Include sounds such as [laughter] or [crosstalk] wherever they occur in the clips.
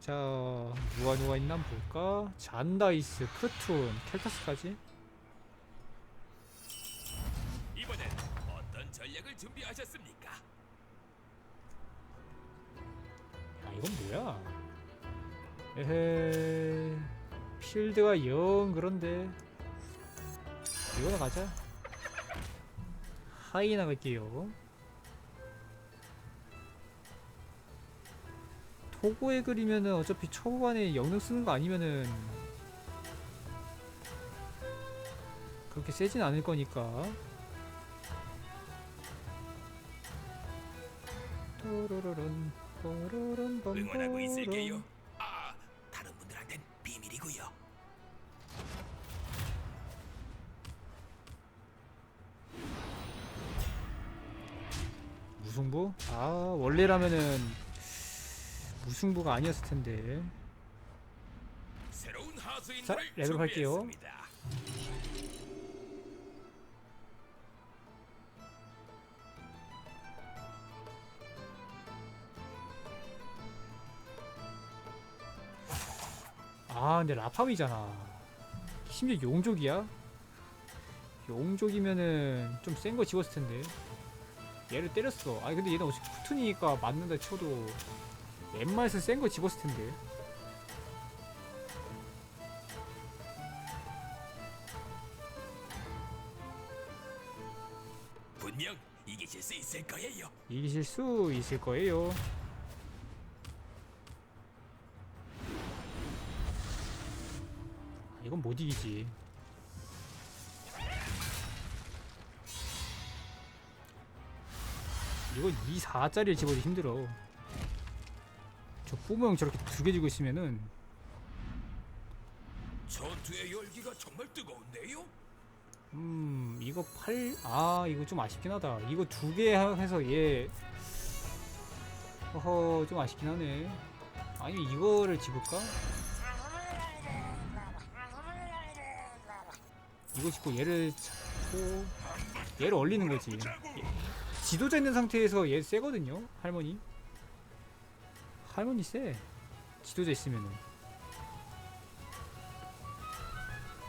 자 누가 누가 있나 볼까? 잔다이스 크툰 켈타스까지? 이번엔 어떤 전략을 준비하셨습니까? 아 이건 뭐야? 에헤 필드가 영 그런데. 이거나 가자. 하이나 갈게요 토고에 그리면은 어차피 초반에 영능 쓰는 거 아니면은 그렇게 세진 않을 거니까 또로로론 또로론 응원하고 있을게요. 아, 다른 분들한텐 비밀이고요. 무승부? 아 원래라면은 무승부가 아니었을 텐데 새로운 하수인들을 자, 레벨 할게요. 준비했습니다. 아 근데 라팜이잖아 심지어 용족이야? 용족이면은 좀 센거 집었을 텐데 얘를 때렸어 아니 근데 얘는 어차피 쿠툰이니까 맞는다 쳐도 웬만해서 센 거 집었을 텐데. 분명 이기실 수 있을 거예요. 이기실 수 있을 거예요. 아, 이건 못 이기지. 이건 2, 4짜리를 집어도 힘들어 저 뿜모형 저렇게 두 개 지고 있으면은 전투의 열기가 정말 뜨거운데요. 음 이거 8... 아 이거 좀 아쉽긴 하다. 이거 두 개 해서 얘 어허 좀 아쉽긴 하네. 아니면 이거를 집을까? 이거 집고 얘를 잡고 얘를 얼리는 거지. 얘- 지도자 있는 상태에서 얘 세거든요 할머니 할머니 세. 지도자 있으면은.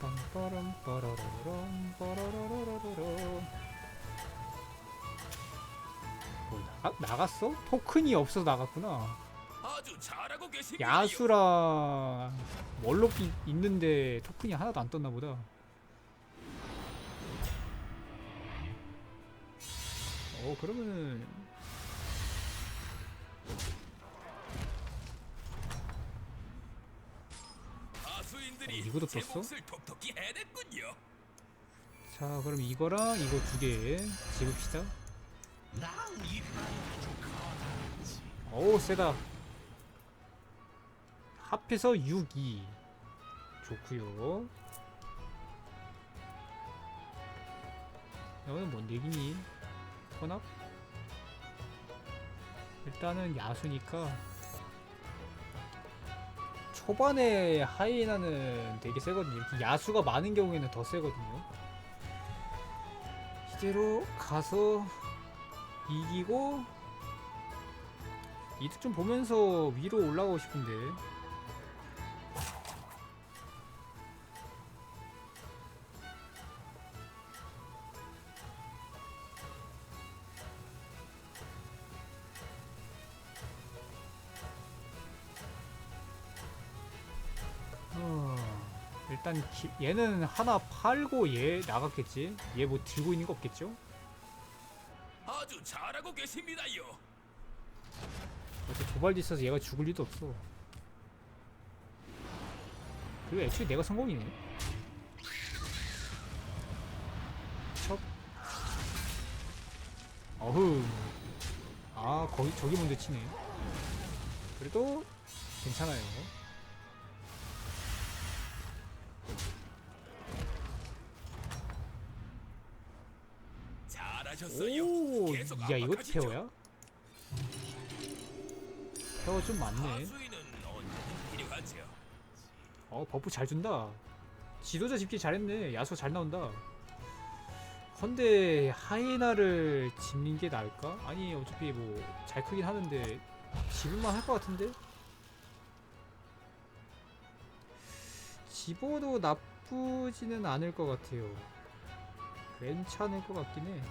빰빠람 빠라라람 빠라라라라람 뭐 나가, 나갔어? 토큰이 없어서 나갔구나. 아주 잘하고 계십니다. 야수랑 월록이 있는데 토큰이 하나도 안 떴나 보다. 어 그러면은 이 어, 이것도 제 떴어? 몫을 톡톡히 해냈군요. 자 그럼 이거랑 이거 두 개 집읍시다 어우 세다 합해서 6, 2 좋구요 여기는 뭔 얘기니? 혼합? 일단은 야수니까 초반에 하이에나는 되게 세거든요. 이렇게 야수가 많은 경우에는 더 세거든요. 이대로 가서 이기고 이득 좀 보면서 위로 올라가고 싶은데 일단 기- 얘는 하나 팔고 얘 나갔겠지 얘 뭐 들고 있는 거 없겠죠? 아주 잘하고 계십니다요. 어차피 도발도 있어서 얘가 죽을 리도 없어. 그리고 애초에 내가 성공이네. 척. 어흥. 아, 거기, 저기 먼저 치네. 그래도 괜찮아요. 잘하셨어요. 오, 계속 야, 압박하시죠. 페어야? 페어 좀 많네. 하수인은 언제든 필요하죠. 어 버프 잘 준다 지도자 집기 잘했네 야수 잘 나온다 헌데 하이에나를 집는 게 나을까? 아니 어차피 뭐 잘 크긴 하는데 집을만 할 것 같은데? 집어도 나쁘지는 않을 것 같아요. 괜찮을 것 같긴 해.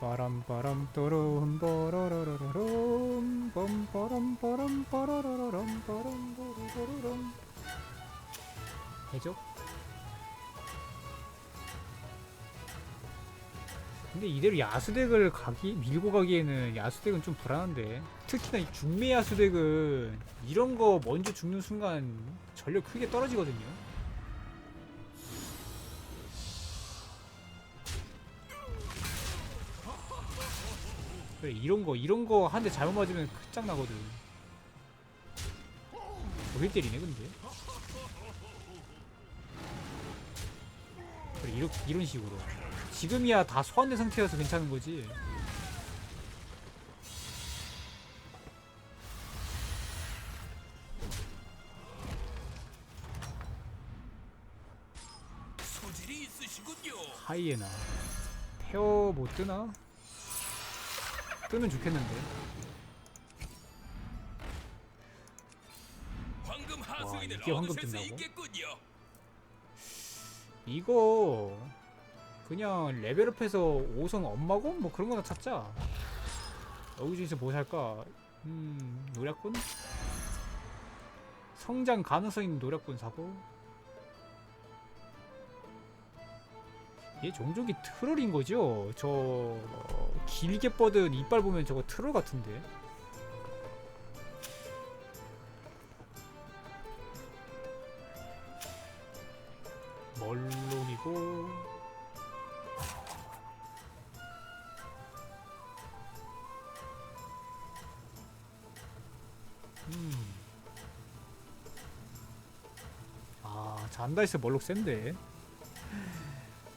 빰빠람빠람 또롬 뽀로로로롬 빰빠람빠람 빠라라라람 빠람 뽀로로로롬 해적? 근데 이대로 야수덱을 가기 밀고 가기에는 야수덱은 좀 불안한데 특히나 이 중매 야수덱은 이런 거 먼저 죽는 순간 전력 크게 떨어지거든요. 그래 이런 거 이런 거 한 대 잘못 맞으면 끝장 나거든. 저길 때리네 근데. 그래 이런 이런 식으로. 지금이야 다 소환된 상태여서 괜찮은 거지. 하이에나. 페어 못 뜨나? 뜨면 좋겠는데. 황금 하수인을 이게 황금 얻으실 수 뜬다고? 있겠군요. 이거 그냥 레벨업해서 5성 엄마곰 뭐 그런 거나 찾자. 여기 중에서 뭐 살까? 음 노략군? 성장 가능성 있는 노략군 사고. 얘 종족이 트롤인 거죠? 저 길게 뻗은 이빨 보면 저거 트롤 같은데. 멀록이고 음. 아, 잔다이스 멀록 센데.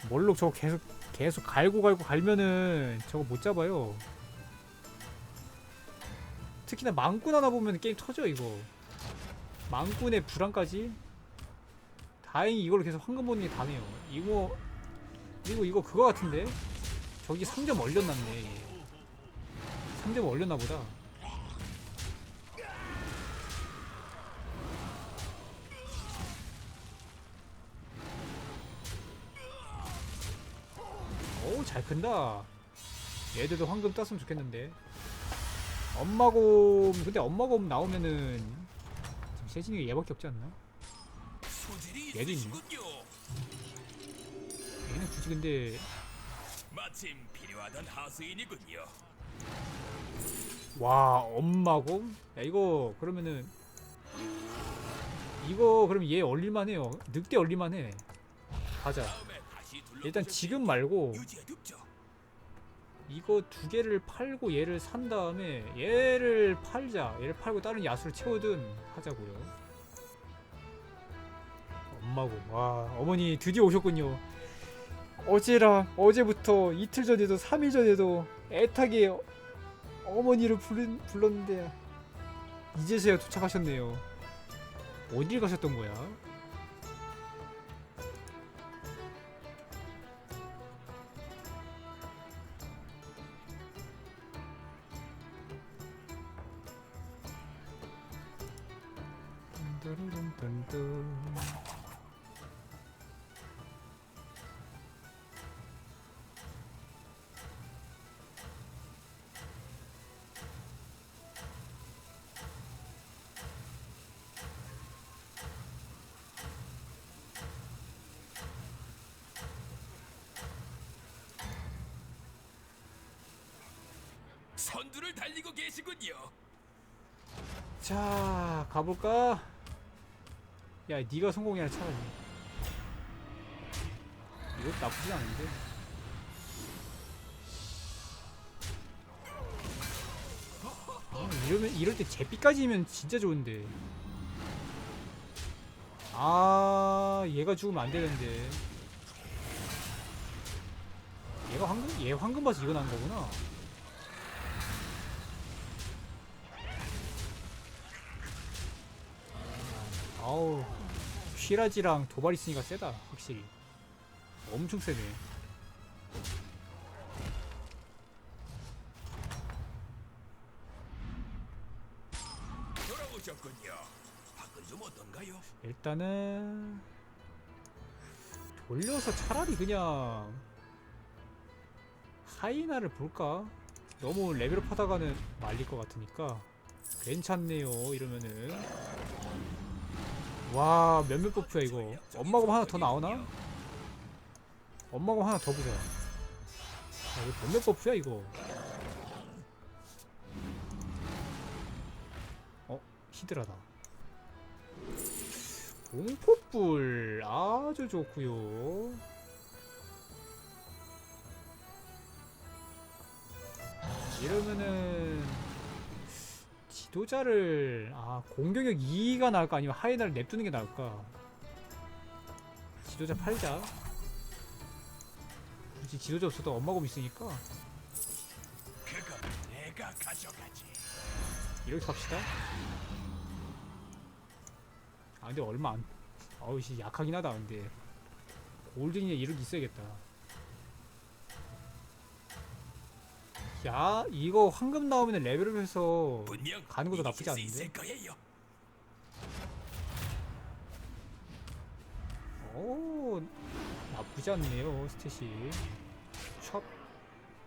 멀록 저거 계속 계속 갈고 갈고 갈면은 저거 못 잡아요. 특히나 망꾼 하나 보면 게임 터져 이거. 망꾼의 불안까지 다행히 이걸로 계속 황금 게 다네요. 이거 그리고 이거 그거 같은데 저기 3점 얼렸났네. 3점 얼렸나 보다. 잘 큰다. 얘들도 황금 땄으면 좋겠는데. 엄마곰, 근데 엄마곰 나오면은 세진이가 얘밖에 없지 않나? 얘도 있네. 얘는 굳이 근데 마침 필요하던 하수인이군요. 와 엄마곰? 야 이거 그러면은 이거 그럼 얘 얼릴만해요. 늑대 얼릴만해. 가자. 일단 지금 수 말고. 이거 두 개를 팔고 얘를 산 다음에 얘를 팔자. 얘를 팔고 다른 야수를 채우든 하자고요. 엄마곰. 와 어머니 드디어 오셨군요. 어제랑 어제부터 이틀 전에도 3일 전에도 애타게 어- 어머니를 부른, 불렀는데 이제서야 도착하셨네요. 어딜 가셨던 거야? 달리고 계시군요. 자 가볼까? 야 네가 성공이야 차라리. 이것도 나쁘지 않은데. 아, 이러면 이럴 때 제비까지면 진짜 좋은데. 아 얘가 죽으면 안 되는데. 얘가 황금 얘 황금 봐서 이거 난 거구나 아우 쉬라지랑 도발 있으니까 세다 확실히 엄청 세네 돌아오셨군요 밖은 좀 어떤가요? 일단은 돌려서 차라리 그냥 하이나를 볼까? 너무 레벨업 하다가는 말릴 것 같으니까 괜찮네요 이러면은 와 몇몇 버프야 이거 엄마검 하나 더 나오나? 엄마검 하나 더 보자 아, 이거 몇몇 버프야 이거 어? 히드라다 공포불 아주 좋구요 이러면은 지도자를 아 공격력 2가 나을까? 아니면 하이나를 냅두는 게 나을까? 지도자 팔자. 굳이 지도자 없어도 엄마곰 있으니까. 이렇게 갑시다. 아 근데 얼마 안 어우 씨 약하긴 하다 근데. 골든이에 이렇게 있어야겠다 야 이거 황금 나오면 레벨업해서 가는 것도 나쁘지 않은데. 오 나쁘지 않네요 스탯이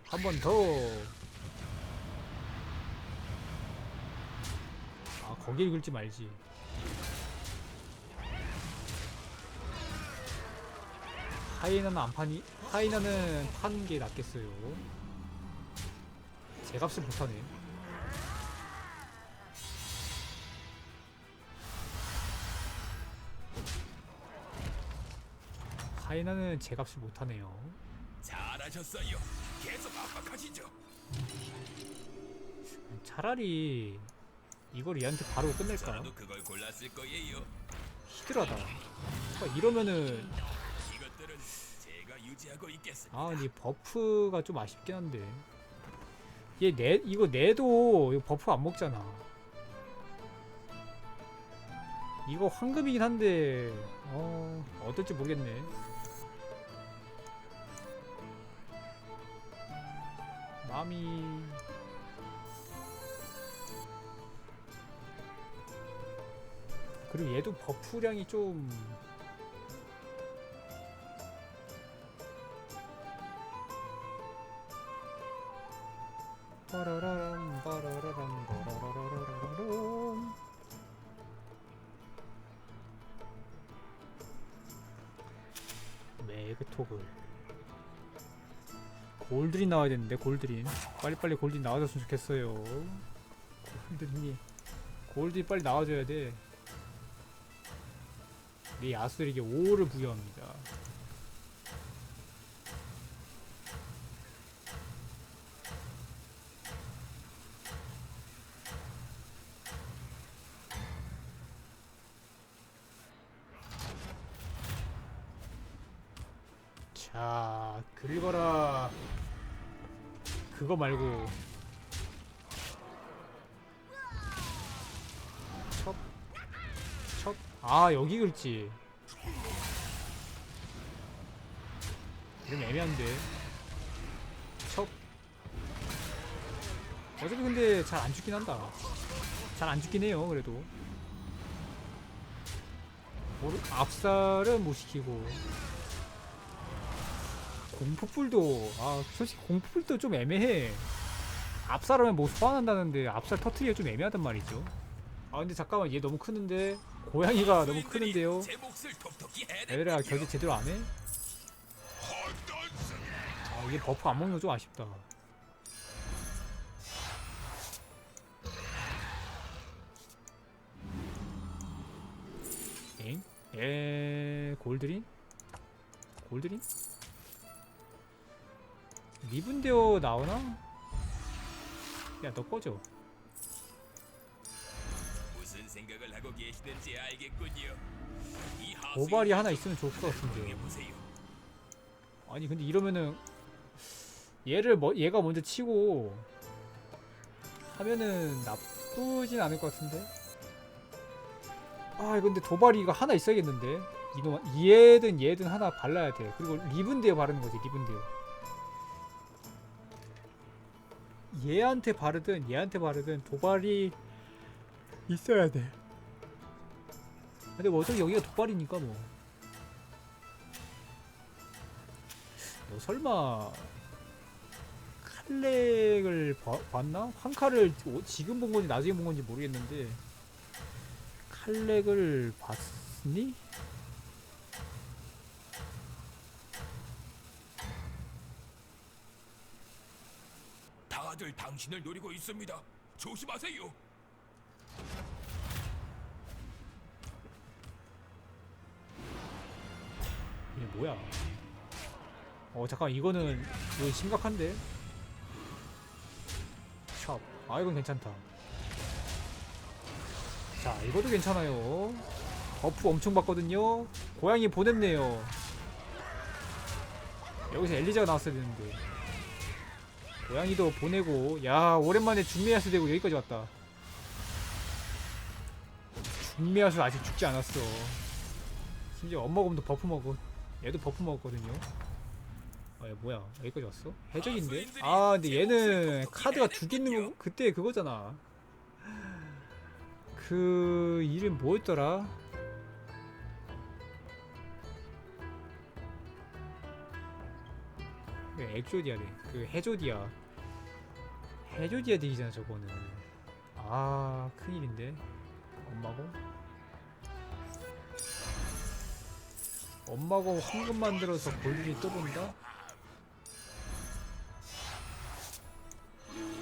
촥한번 더. 아 거기에 긁지 말지. 하이나는 안 파니? 하이나는 파는 게 낫겠어요. 제 값을 못하네. 하이나는 제 값을 못하네요. 잘하셨어요. 계속 압박하시죠. 차라리 이걸 얘한테 바로 끝낼까? 저라도 그걸 골랐을 거예요. 히드라다. 그러니까 이러면은 이것들은 제가 유지하고 있겠습니다. 아 근데 버프가 좀 아쉽긴 한데 얘 내 이거 내도 이거 버프 안 먹잖아. 이거 황금이긴 한데 어 어떨지 모르겠네. 마미 그리고 얘도 버프량이 좀 빠라라람 빠라라람 빠라라라라람. 매그토글. 골드린 나와야 되는데 골드린. 빨리빨리 골드린 나와줬으면 좋겠어요. 골드린이. 골드린 빨리 나와줘야 돼내 야수에게 5를 부여합니다 자, 긁어라. 그거 말고. 첩. 첩. 아, 여기 긁지. 이러면 애매한데. 첩. 어차피 근데 잘 안 죽긴 한다. 잘 안 죽긴 해요, 그래도. 압살은 못 시키고. 공포불도 아 솔직히 공포불도 좀 애매해 압살하면 뭐 소환한다는데 압살 터트리기가 좀 애매하단 말이죠 아 근데 잠깐만 얘 너무 크는데 고양이가 너무 크는데요. 얘들아 결제 제대로 안 해? 아 이게 버프 안 먹는 거 좀 아쉽다 엥? 에 골드린? 골드린? 리븐데어 나오나? 야 너 꺼져 무슨 생각을 하고 계시는지 알겠군요. 이 고발이 하수인을 하나 있으면 좋을 것 같은데 해보세요. 아니 근데 이러면은 얘를 뭐 얘가 먼저 치고 하면은 나쁘진 않을 것 같은데 아 근데 도발이 이거 하나 있어야겠는데 이놈 얘든 얘든 하나 발라야 돼 그리고 리븐데어 바르는 거지 리븐데어 얘한테 바르든 얘한테 바르든 도발이 있어야 돼 근데 뭐 어차피 여기가 족발이니까 뭐. 너 설마 칼렉을 봐- 봤나? 황칼을 오- 지금 본 건지 나중에 본 건지 모르겠는데 칼렉을 봤니? 다들 당신을 노리고 있습니다. 조심하세요. 이게 뭐야? 어 잠깐 이거는 이거 심각한데? 샵. 아 이건 괜찮다. 자 이것도 괜찮아요. 버프 엄청 받거든요. 고양이 보냈네요. 여기서 엘리자가 나왔어야 되는데. 고양이도 보내고 야 오랜만에 중매하수 되고 여기까지 왔다. 중매하수 아직 죽지 않았어. 심지어 엄마곰도 버프 먹어. 얘도 버프 먹었거든요. 아, 얘 뭐야? 여기까지 왔어? 해적인데? 아, 근데 얘는 카드가 두 개 있는 거, 그때 그거잖아. 그, 이름 뭐였더라? 그 엑조디아래. 그 해조디아. 해조디아 덱이잖아, 저거는. 아, 큰일인데. 엄마고? 엄마가 황금 만들어서 볼일이 떠본다?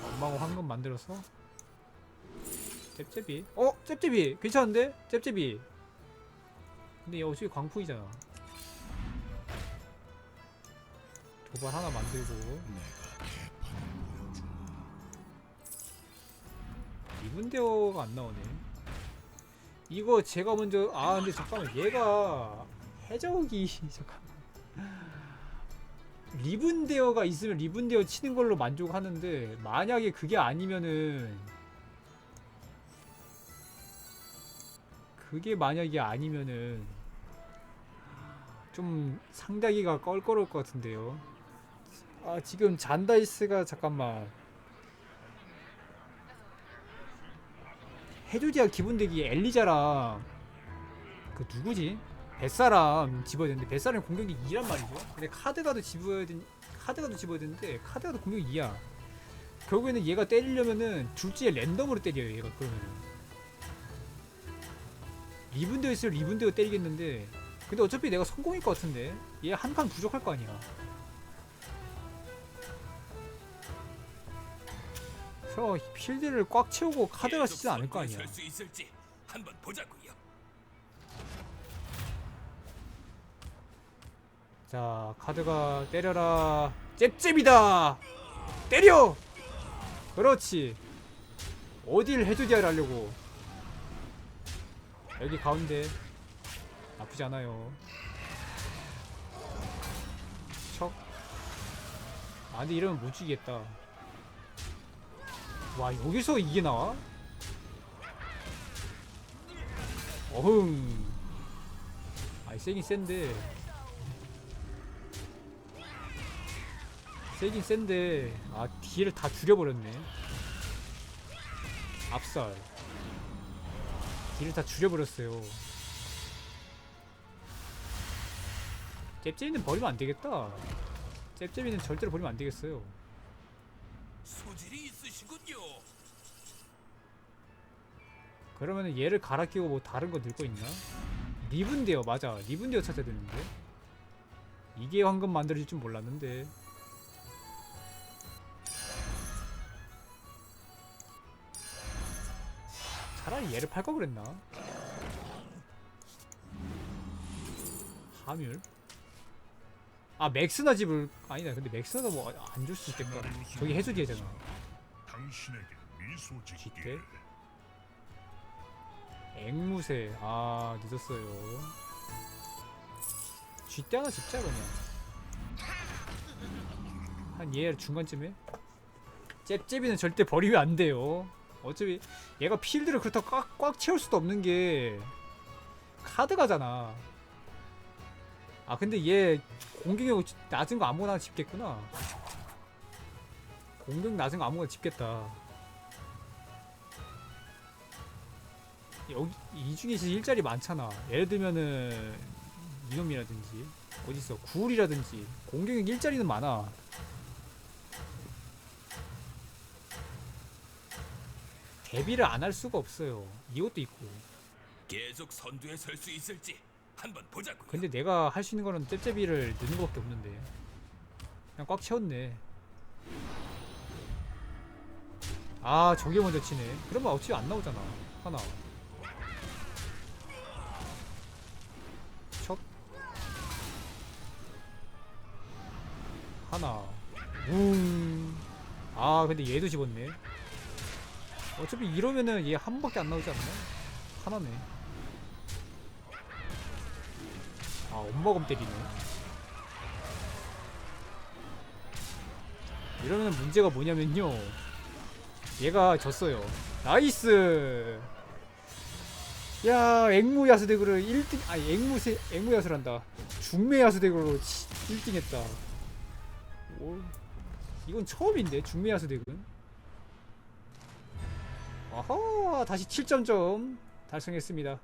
엄마가 황금 만들어서? 잽잽이? 어? 잽잽이! 괜찮은데? 잽잽이! 근데 얘 어차피 광풍이잖아 도발 하나 만들고 이분대어가 안 나오네. 이거 제가 먼저 아 근데 잠깐만 얘가 해적이 [laughs] 잠깐 리븐데어가 있으면 리븐데어 치는 걸로 만족하는데 만약에 그게 아니면은 그게 만약에 아니면은 좀 상대하기가 껄끄러울 것 같은데요. 아 지금 잔다이스가 잠깐만 해조지아 기본덱이 엘리자랑 그 누구지? 뱃사람 집어야 되는데 뱃사람이 공격이 2란 말이죠. 근데 카드가도 집어야 된 카드가도 집어야 되는데 카드가도 공격이 2야. 결국에는 얘가 때리려면은 둘째에 랜덤으로 때려요. 얘가 그러면은 리븐데어 있으면 리븐데어 때리겠는데 근데 어차피 내가 성공일 것 같은데 얘 한 칸 부족할 거 아니야. 설마 필드를 꽉 채우고 카드가 쓰진 않을 거 아니야. 설수 있을지 한번 보자고요. 자 카드가 때려라. 잽잽이다. 때려! 그렇지. 어딜 해주디아를 하려고. 여기 가운데. 나쁘지 않아요. 척. 아, 근데 이러면 못 죽이겠다 와 여기서 이게 나와? 어흥. 아이 세긴 센데. 세긴 센데. 아 뒤를 다 줄여버렸네. 앞살. 뒤를 다 줄여버렸어요. 잽잽이는 버리면 안되겠다. 잽잽이는 절대로 버리면 안되겠어요 소질이 있으시군요. 그러면은 얘를 갈아 끼고 뭐 다른 거거 있나? 리븐데어 맞아 리븐데어 찾아야 되는데 이게 황금 만들어질 줄 몰랐는데 차라리 얘를 팔 걸 그랬나? 하뮬? 아 맥스나 집을 아니다 근데 맥스나가 뭐안 줄 수 있겠다. 저기 해수디잖아 당신에게 미소 짓게. 쥐떼? 앵무새. 아 늦었어요. 쥐떼 하나 집자 그냥 한 얘 중간쯤에? 잽잽이는 절대 버리면 안 돼요. 어차피 얘가 필드를 그렇다고 꽉, 꽉 채울 수도 없는 게 카드가잖아 아 근데 얘 공격력 낮은 거 아무거나 집겠구나 공격 낮은 거 아무거나 집겠다 여기 이 중에 진짜 일자리 많잖아. 예를 들면은 이놈이라든지 어디 있어 구울이라든지 공격력 일자리는 많아. 대비를 안 할 수가 없어요. 이것도 있고. 계속 선두에 설 수 있을지 한번 보자고요. 근데 내가 할 수 있는 거는 잽잽이를 넣는 것밖에 없는데 그냥 꽉 채웠네. 아 저게 먼저 치네. 그러면 어차피 안 나오잖아. 하나. 첫 하나. 웅. 아 근데 얘도 집었네. 어차피 이러면은 얘 한 번밖에 안 나오지 않나? 하나네. 아 엄마검 때리네. 이러면 문제가 뭐냐면요. 얘가 졌어요. 나이스! 야 앵무 야수 덱으로 1등 아니 앵무 세, 앵무 야수란다. 중매 야수 덱으로 1등 했다. 오, 이건 처음인데 중매 야수 덱은 아하 다시 7점점 달성했습니다